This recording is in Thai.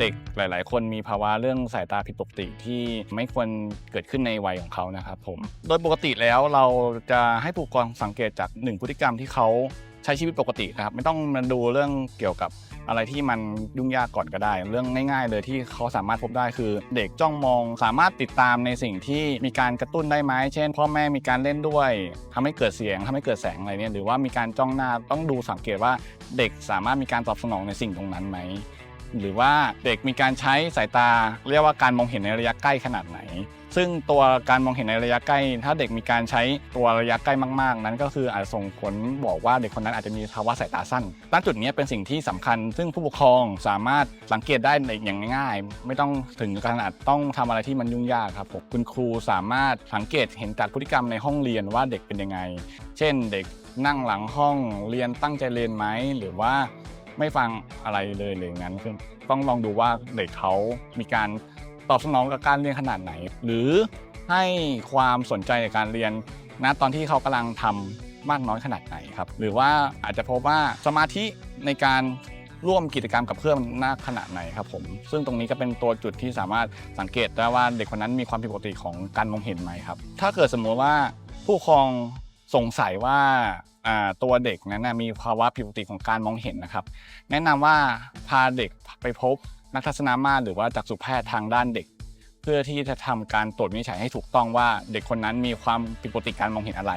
เด็กหลาย ๆ คนมีภาวะเรื่องสายตาผิดปกติที่ไม่ควรเกิดขึ้นในวัยของเขานะครับผม โดยปกติแล้วเราจะให้ผู้ปกครองสังเกตจากหนึ่งพฤติกรรมที่เขาใช้ชีวิตปกตินะครับ ไม่ต้องมาดูเรื่องเกี่ยวกับอะไรที่มันยุ่งยากก่อนก็ได้ เรื่องง่าย ๆ เลยที่เขาสามารถพบได้คือ เด็กจ้องมองสามารถติดตามในสิ่งที่มีการกระตุ้นได้ไหมเช่น พ่อแม่มีการเล่นด้วยทำให้เกิดเสียงทำให้เกิดแสงอะไรเนี่ยหรือว่ามีการจ้องหน้าต้องดูสังเกตว่าเด็กสามารถมีการตอบสนองในสิ่งตรงนั้นไหม หรือว่าเด็กมีการใช้สายตา เรียกว่าการมองเห็นในระยะใกล้ขนาดไหน ซึ่งตัวการมองเห็นในระยะใกล้ ถ้าเด็กมีการใช้ตัวระยะใกล้มาก ๆ นั้นก็คืออาจจะส่งผลบอกว่าเด็กคนนั้นอาจจะมีภาวะสายตาสั้นตั้งจุดนี้เป็นสิ่งที่สำคัญ ซึ่งผู้ปกครองสามารถสังเกตได้ในอย่างง่าย ๆ ไม่ต้องถึงขนาดต้องทำอะไรที่มันยุ่งยากครับผมคุณครูสามารถสังเกตเห็นจากพฤติกรรมในห้องเรียนว่าเด็กเป็นยังไง เช่นเด็กนั่งหลังห้องเรียนตั้งใจเรียนไหมหรือว่า ไม่ฟังอะไรเลยหรือย่างนั้นคือต้องลองดูว่าเด็กเขามีการตอบสนองกับการเรียนขนาดไหน หรือให้ความสนใจในการเรียนณตอนที่เขากำลังทำมากน้อยขนาดไหนครับ หรือว่าอาจจะพบว่าสมาธิในการร่วมกิจกรรมกับเพื่อนมาขนาดไหนครับผมซึ่งตรงนี้ก็เป็นตัวจุดที่สามารถสังเกตได้ว่าเด็กคนนั้นมีความผิดปกติของการมองเห็นไหมครับ ถ้าเกิดสมมติว่าผู้ปกครองสงสัยว่า ตัวเด็กนั้นมีภาวะผิดปกติของการมองเห็นนะครับ แนะนำว่าพาเด็กไปพบนักทัศนามาตรหรือว่าจักษุแพทย์ทางด้านเด็ก เพื่อที่จะทำการตรวจวินิจฉัยให้ถูกต้องว่าเด็กคนนั้นมีความผิดปกติการมองเห็นอะไร